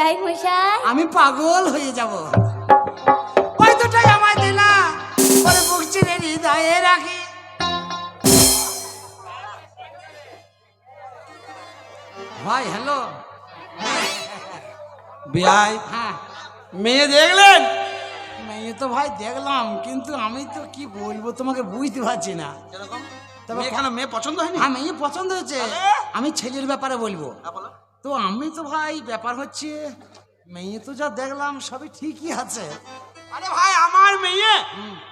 মশাই। আমি পাগল হয়ে যাব। ওই দুটাই আমায় দিলা। পরে বুক চিরে হৃদয়ে রাখি। ভাই হ্যালো। বিয়াই হ্যাঁ। মেয়ে দেখলেন? মেয়ে তো ভাই দেখলাম কিন্তু আমি তো কি বলব তোমাকে বুঝতে পারছি না। তবে মেয়ে পছন্দ হয়নি? হ্যাঁ মেয়ে পছন্দ হয়েছে। আমি ছেলের ব্যাপারে বলব। হ্যাঁ, বলো। তো আমি তো ভাই ব্যাপার হচ্ছে মেয়ে তো যা দেখলাম সবই ঠিকই আছে। আরে ভাই আমার মেয়ে?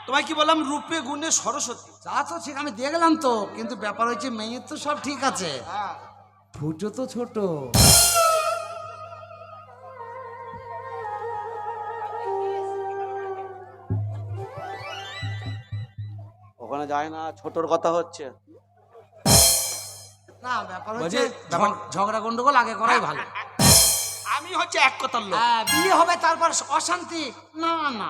তোমায় কি বললাম রূপে গুণে সরস্বতী? তা তো ঠিক আমি দেখলাম তো কিন্তু ব্যাপার হচ্ছে মেয়ে তো সব ঠিক আছে। হ্যাঁ। ফুটো তো ছোট। ওখানে যায় না ছোটর কথা হচ্ছে। না ব্যাপার হচ্ছে ঝগড়া গন্ডগোল আগে করাই ভালো। আমি হচ্ছে এক কথার লোক। হ্যাঁ, বিয়ে হবে তারপর অশান্তি। না না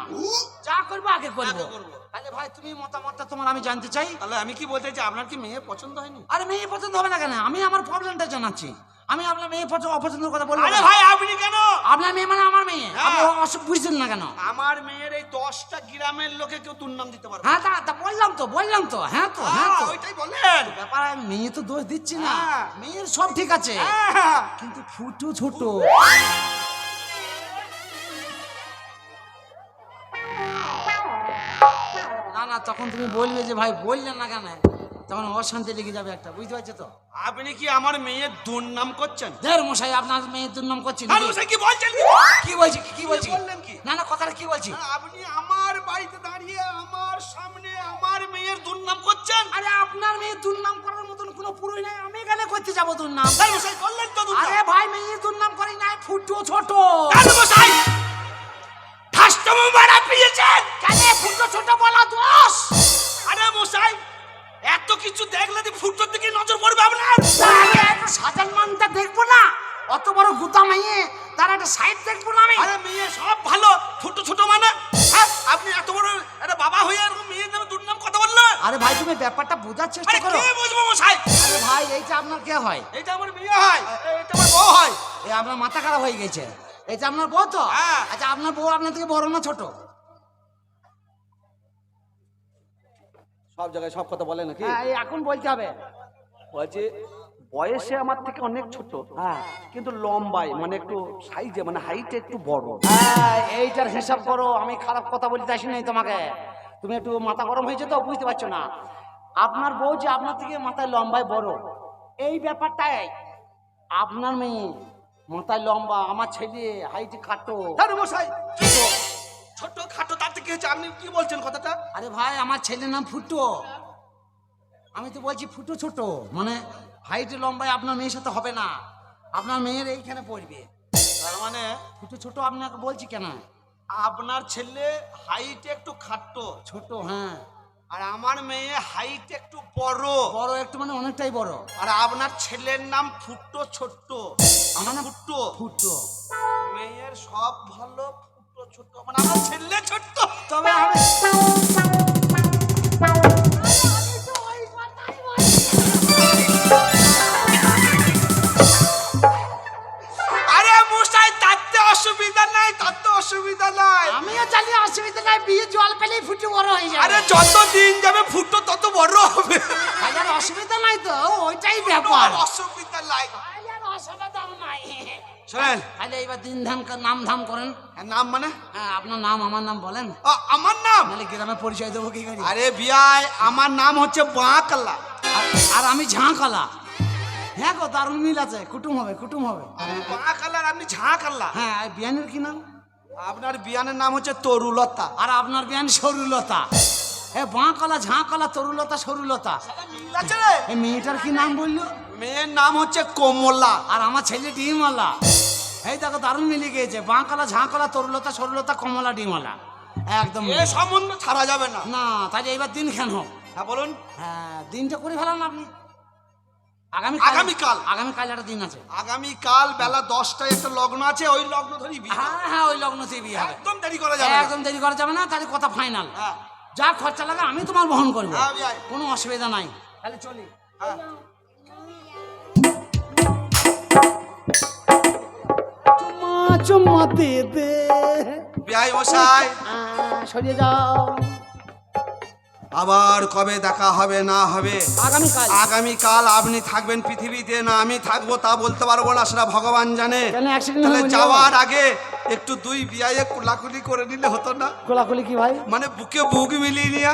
যা করব আগে করব। আগে করব। তাহলে ভাই তুমি মতামতটা তোমার আমি জানতে চাই। তাহলে আমি কি বলতে চাই আপনার কি মেয়ে পছন্দ হয়নি? আরে মেয়ে পছন্দ হবে না কেন? আমি আমার প্রবলেমটা জানাচ্ছি। আমি আপনার মেয়ে পছন্দ অপছন্দের কথা বলব আরে ভাই আপনি কেন? আপনার মেয়ে মানে আমার মেয়ে। হ্যাঁ। আপনি অসুখ বুঝছেন না কেন? আমার মেয়ের এই দশটা গ্রামের লোকে কেউ দুর্নাম দিতে পারবে হ্যাঁ তা তা বললাম তো বললাম তো হ্যাঁ তো হ্যাঁ হ্যাঁ, তো। ওইটাই বলেন। ব্যাপার আমি মেয়ে তো দোষ দিচ্ছি না। হ্যাঁ। মেয়ের সব ঠিক আছে। হ্যাঁ। কিন্তু ফুটো ছোট না না তখন তুমি বলবে যে ভাই বললেন না কেন? তখন অশান্তি লেগে যাবে একটা বুঝতে পারছ তো? আপনি কি আমার মেয়ের দুর্নাম করছেন? দেড় মশাই আপনার মেয়ের দুর্নাম করছেন আর? মশাই কি বলছেন কি? বলছেন বলছি কি- বলছি? বললেন কি? না না কথাটা কি বলছি? আপনি আমার বাড়িতে দাঁড়িয়ে আমার সামনে আমার মেয়ের দুর্নাম করছেন? আরে আপনার মেয়ের দুর্নাম করার মতন কোনো পুরোই নাই আমি এখানে করতে যাব দুর্নাম। মশাই বললেন তো। হয়? বউ হয়? এই আপনার মাথা খারাপ হয়ে গেছে। আপনার বউ তো? হ্যাঁ। আচ্ছা আপনার বউ আপনার থেকে বড় না ছোট? সব জায়গায় সব কথা বলে নাকি? হ্যাঁ এই এখন বলতে হবে। বলছে বয়সে আমার থেকে অনেক ছোট হ্যাঁ। কিন্তু লম্বায় মানে একটু সাইজে মানে হাইটে একটু বড়। হ্যাঁ, এইটার হিসাব করো আমি খারাপ কথা বলতে আসি নাই তোমাকে। তুমি একটু মাথা গরম হয়েছে তো বুঝতে পারছ না। আপনার বউ যে আপনার থেকে মাথায় লম্বায় বড় এই ব্যাপারটাই আপনার মেয়ে মাথায় লম্বা আমার ছেলে হাইটে খাটো। আরে মশাই ছোট। খাটো তাতে কি হয়েছে আপনি কি বলছেন কথাটা? আরে ভাই আমার ছেলের নাম ফুটো। আমি তো বলছি ফুটো ছোট মানে হাইটে লম্বায় আপনার মেয়ের সাথে হবে না। আপনার মেয়ের এইখানে পড়বে। তার মানে ফুটো ছোট আপনাকে বলছি কেন? আপনার ছেলে হাইট একটু খাটো। ছোট হ্যাঁ। আর আমার মেয়ে হাইট একটু বড়। বড় একটু মানে অনেকটাই বড়। আর আপনার ছেলের নাম ফুটো ছোট্ট। আমার নাম ফুটো। ফুটো। মেয়ের সব ভালো ফুটো ছোট্ট। মানে আমার ছেলে ছোট্ট। তবে আমি অসুবিধা নাই। আমিও জানি অসুবিধা নাই বিয়ে জল পেলেই ফুটে বড় হয়ে যাবে। আরে যত দিন যাবে ফুটো তত বড় হবে। হাজার অসুবিধা নাই তো ওইটাই ব্যাপার। অসুবিধা নাই। হাজার অসুবিধা নাই। শোনেন। তাহলে এবার দিন ধাম নাম ধাম করেন। নাম মানে? হ্যাঁ আপনার নাম আমার নাম বলেন। আমার নাম? নাহলে গ্রামে পরিচয় দেবো কি করি? আরে বিয়াই আমার নাম হচ্ছে বাঁকলা। আর- আর আমি ঝাঁকালা। হ্যাঁ গো দারুণ মিল আছে। কুটুম হবে কুটুম হবে। বাঁকালার আপনি ঝাঁকাল্লা হ্যাঁ আর বিয়ানের কি নাম? আপনার বিয়ানের নাম হচ্ছে তরুলতা আর আপনার বিয়ান সরুলতা। এ বাঁকলা ঝাঁকলা তরুলতা সরুলতা। এই মেয়েটার কি নাম বলল? মেয়ের নাম হচ্ছে কমলা। আর আমার ছেলে ডিমওয়ালা। এই দেখো দারুণ মিলে গিয়েছে। বাঁকলা ঝাঁকলা তরুলতা সরুলতা কমলা ডিমওয়ালা। একদম এ সম্বন্ধ ছাড়া যাবে না। না তাহলে এবার দিন কেন? হ্যাঁ বলুন। হ্যাঁ দিনটা করে ফেলান আপনি। আগামী আগামীকাল। আগামীকাল একটা দিন আছে। আগামীকাল বেলা দশটায় একটা লগ্ন আছে ওই লগ্ন ধরি হ্যাঁ হ্যাঁ ওই লগ্নতেই বিয়ে হবে। একদম দেরি করা যাবে না। একদম দেরি করা যাবে না তাহলে কথা ফাইনাল হ্যাঁ। যা খরচা লাগে আমি তোমার বহন করব। হ্যাঁ। কোনো অসুবিধা নাই। তাহলে চলি। হ্যাঁ। তোমার চুম্মা দে দে। বিয়াই মশাই। সরিয়ে যাও। আবার কবে দেখা হবে না হবে? আগামীকাল। আগামীকাল আপনি থাকবেন পৃথিবীতে না আমি থাকব তা বলতে পারব না সেটা ভগবান জানে। তাহলে যাওয়ার আগে একটু দুই বিয়ায়ে কোলাকুলি করে নিলে হতো না? কোলাকুলি কি ভাই? মানে বুকে বুক মিলিয়ে নিয়ে।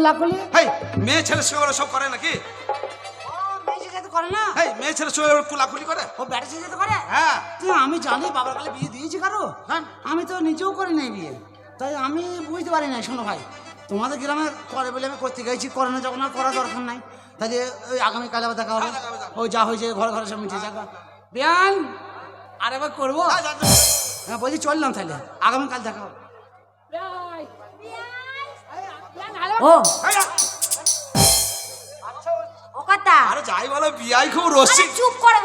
কোলাকুলি হেই মেয়ে ছেলে ওরা সব করে নাকি? করে না। মেয়ে ছেলে কুলাকুলি করে। ও ব্যাটা যেতে করে? হ্যাঁ। তুই আমি জানি বাবার কালে বিয়ে দিয়েছি কারও? হ্যাঁ। আমি তো নিজেও করি নাই বিয়ে। তাই আমি বুঝতে পারি না শোনো ভাই। তোমাদের গ্রামে করে বলে আমি করতে গেছি করে না যখন আর করা দরকার নাই। তাহলে ওই আগামীকাল আবার দেখা হবে। হ্যাঁ, ওই যা হয়েছে ঘরে ঘরে সব মিটে যাবে বিয়ান আর এবার করব? হ্যাঁ। হ্যাঁ বলছি চললাম তাহলে। আগামীকাল দেখা হবে। ও। ও কথা। আরে যাই বলো বিয়াই খুব রসিক। চুপ করো।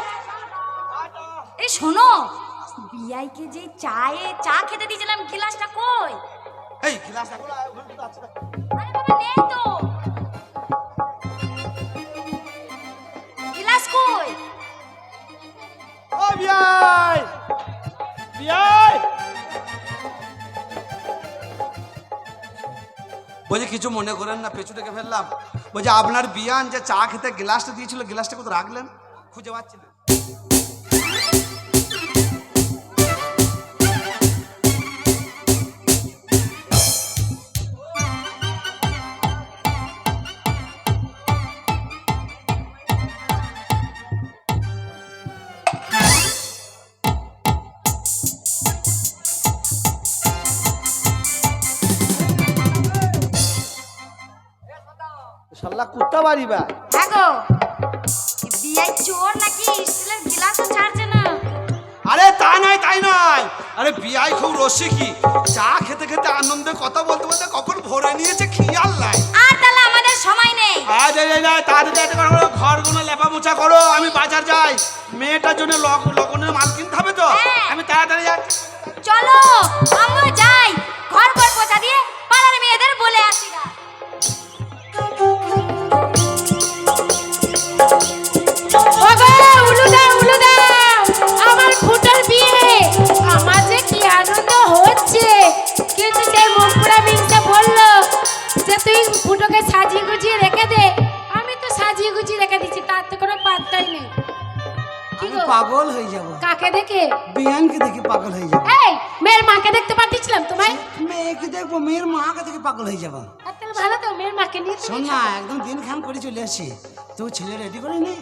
এই শোনো বিয়াইকে যে চায়ে চা খেতে দিয়েছিলাম গিলাসটা কই? এই গিলাস দেখো। আরে বাবা নেই তো। গিলাস কই? ও বিয়াই বিয়াই বলছি কিছু মনে করেন না, পেছু ডেকে ফেললাম। বলছে, আপনার বিয়ান যে চা খেতে গ্লাসটা দিয়েছিল, গ্লাসটা কোথাও রাখলেন? খুঁজে পাচ্ছি না। কুত্তা বাড়ি বা? হ্যাঁ গো। বিয়াই চোর নাকি? স্টিলের গিলাসও ছাড়ছে না। আরে তা নয় তাই নয়। আরে বিয়াই খুব রসিকি। চা খেতে খেতে আনন্দে কথা বলতে বলতে কখন ভরে নিয়েছে খেয়াল নাই। আর তাহলে আমাদের সময় নেই। এই এই তাড়াতাড়ি একটা করে করো, ঘরগুলো লেপা মোছা করো আমি বাজার যাই। মেয়েটার জন্য লক- লগ্নের মাল কিনতে হবে তো? হ্যাঁ। আমি তাড়াতাড়ি যাচ্ছি চলো আমরা যাই। ঘর ঘর পোছা দিয়ে পাড়ার মেয়েদের বলে আসি গা। পাগল হয়ে যাব। কাকে দেখে? বিয়ানকে দেখে পাগল হয়ে যাব। এই মেয়ের মাকে দেখতে পাঠিয়েছিলাম তোমায় মেয়েকে দেখব মেয়ের মাকে দেখে পাগল হয়ে যাব। ভালো তো মেয়ের মাকে নিয়ে শোনা না একদম দিন খান করে চলে আসি। তো ছেলে রেডি করে নে?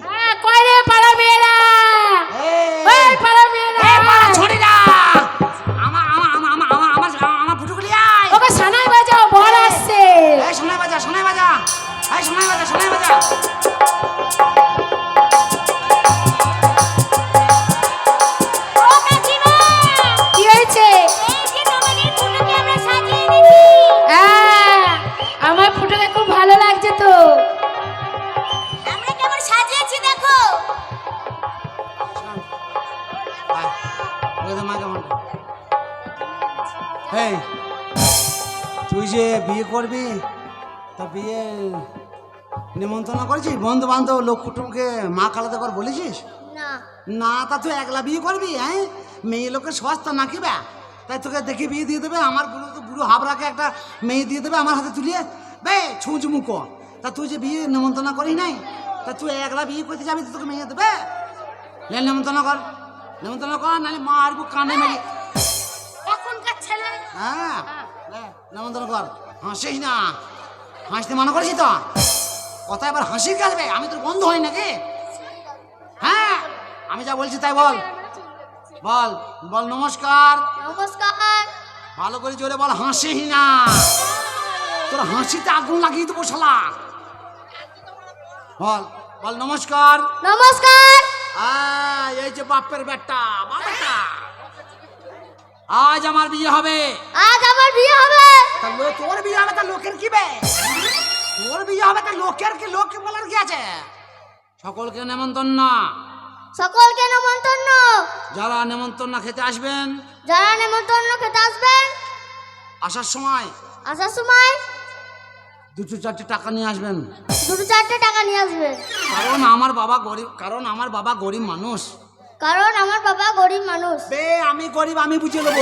এই তুই যে বিয়ে করবি তা বিয়ে নিমন্ত্রণ করেছিস? বন্ধু বান্ধব লোক কুটুমকে মা খালাতে কর বলেছিস? না। তা তুই একলা বিয়ে করবি হ্যাঁ? মেয়ে লোকের সস্তা নাকি বা তাই তোকে দেখে বিয়ে দিয়ে দেবে আমার বুড়ো তো বুড়ো হাবড়াকে একটা মেয়ে দিয়ে দেবে আমার হাতে তুলিয়ে। বে ছুঁচ মুখো। তা তুই যে বিয়ে নিমন্ত্রণ করিস নাই তা তুই একলা বিয়ে করতে যাবি তোকে মেয়ে দেবে? নিমন্ত্রণ কর। নিমন্ত্রণ কর নাহলে মারবো কানে মেরে। হ্যাঁ। লে, কর। হাসিস না। হাসতে মনে করছিস তো। কথা এবার হাসি কাটবে আমি তোর বন্ধু হই নাকি? হ্যাঁ আমি যা বলছি তাই বল। বল বল নমস্কার। নমস্কার। ভালো করে জোরে বল হাসিস না। তোর হাসিতে আগুন লাগিয়ে দেবো শালা। বল বল নমস্কার। নমস্কার। এই যে বাপের বেটা বাপেটা আজ আমার বিয়ে হবে। আজ আমার বিয়ে হবে। তা লো- তোর বিয়ে হবে তা লোকের কি বে? তোর বিয়ে হবে তা লোকের কি? লোককে বলার কি আছে? সকলকে নেমন্তন্ন। সকলকে নেমন্তন্ন। যারা নেমন্তন্ন খেতে আসবেন যারা নেমন্তন্ন খেতে আসবেন আসার সময় আসার সময় দুটো চারটে টাকা নিয়ে আসবেন। দুটো চারটে টাকা নিয়ে আসবেন। কারণ আমার বাবা গরিব কারণ আমার বাবা গরিব মানুষ। কারণ আমার বাবা গরিব মানুষ। বে আমি গরিব আমি বুঝে নেব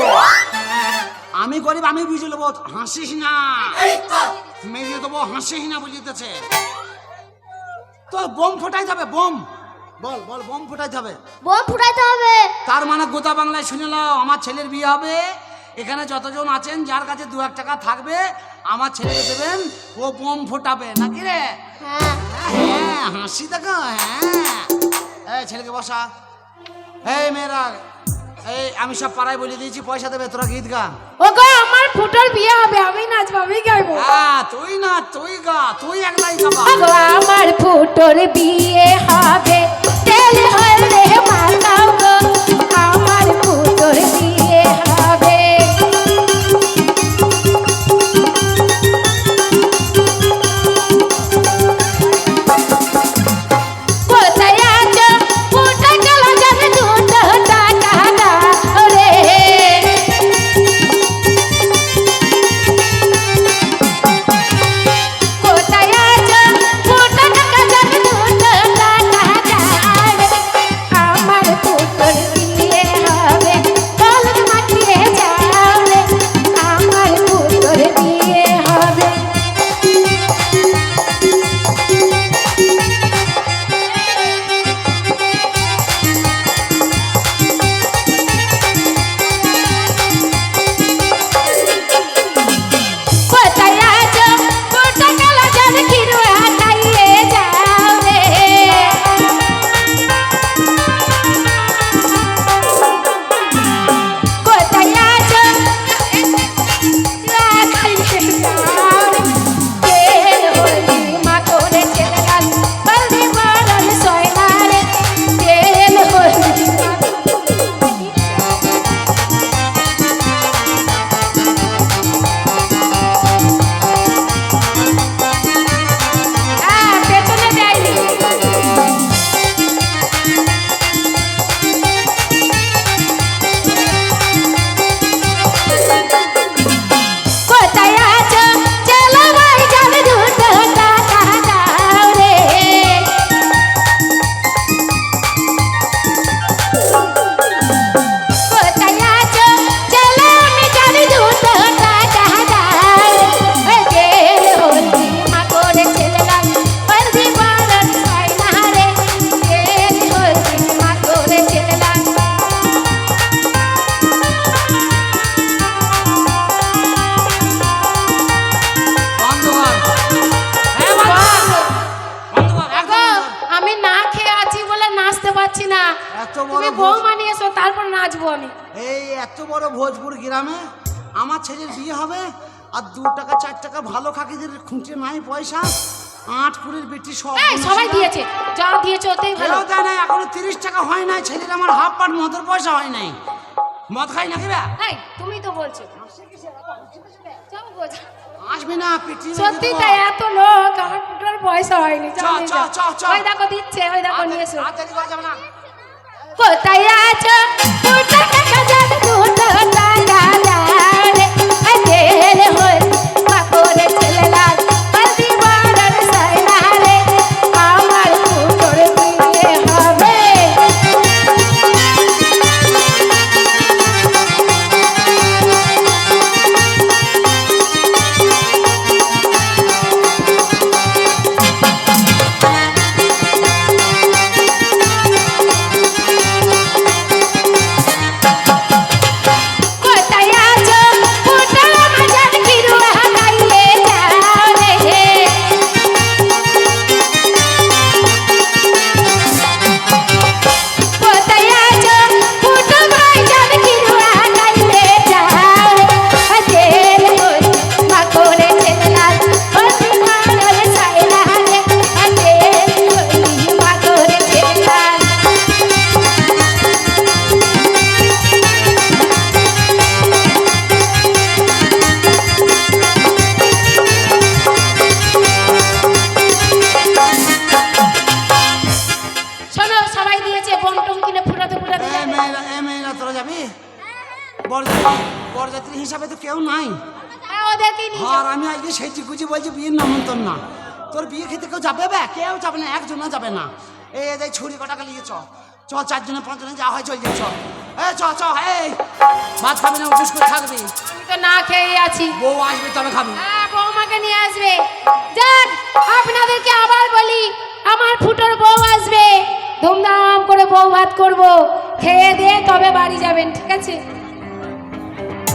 আমি গরিব আমি বুঝে নেব হাসিস না। মেরিয়ে দেবো হাসিস না বুঝিতেছে তো বোম ফোটাইতে হবে বোম। বল বল বোম ফোটাইতে হবে। বোম ফুটাইতে হবে। তার মানে গোটা বাংলায় শুনে নাও আমার ছেলের বিয়ে হবে। এখানে যতজন আছেন যার কাছে দু এক টাকা থাকবে আমার ছেলেকে দেবেন ও বোম ফোটাবে। নাকি রে? হ্যাঁ হ্যাঁ হাসি দেখো হ্যাঁ। এই ছেলেকে বসা। এই মেয়েরা এই আমি সব পাড়ায় বলে দিয়েছি পয়সা দেবে তোরা গীত গা গো আমার ফুটোর বিয়ে হবে আমি নাচবো আমি গাইবো। হ্যাঁ তুই না তুই গা তুই একলাই গাবা আমার ফুটোর বিয়ে হবে তেল হলে বউ মানিয়ে এসো তারপর নাচবো আমি। এই এত বড় ভোজপুর গ্রামে আমার ছেলের বিয়ে হবে আর দু টাকা চার টাকা ভালো খাকিদের খুঁজে নাই পয়সা আট কুড়ির বেটি সব সবাই দিয়েছে যা দিয়েছে ওতেই ভালো। দেয় নাই এখনও তিরিশ টাকা হয় নাই ছেলের আমার হাফ পাট মদের পয়সা হয় নাই। মদ খাই নাকি এই তুমি তো বলছো। আসবি না পিটি সত্যি তাই এত লোক আমার ফুটোর পয়সা হয়নি। চ। ওই দেখো দিচ্ছে ওই দেখো নিয়ে কোথায় আছো? ফুটা টাকা যাবে দুটো নাই। হ্যাঁ, আর আমি আজকে সেই গুজি বলছি বিয়ের নামন্তন না। তোর বিয়ে খেতে কেউ যাবে বে? কেউ যাবে না একজনও যাবে না। এই এই ছুরি কটাকে নিয়ে চ। চ চারজনে পাঁচজনে যা হয় চল। চ এ চ চ এই ভাত খাবি না বিস্কুট থাকবি। আমি তো না খেয়ে আছি। বউ আসবে তবে খাবি। হ্যাঁ বৌমাকে নিয়ে আসবে। যাক আপনাদেরকে আবার বলি আমার ফুটোর বউ আসবে। ধুমধাম করে বউ ভাত করব। খেয়ে দিয়ে তবে বাড়ি যাবেন ঠিক আছে?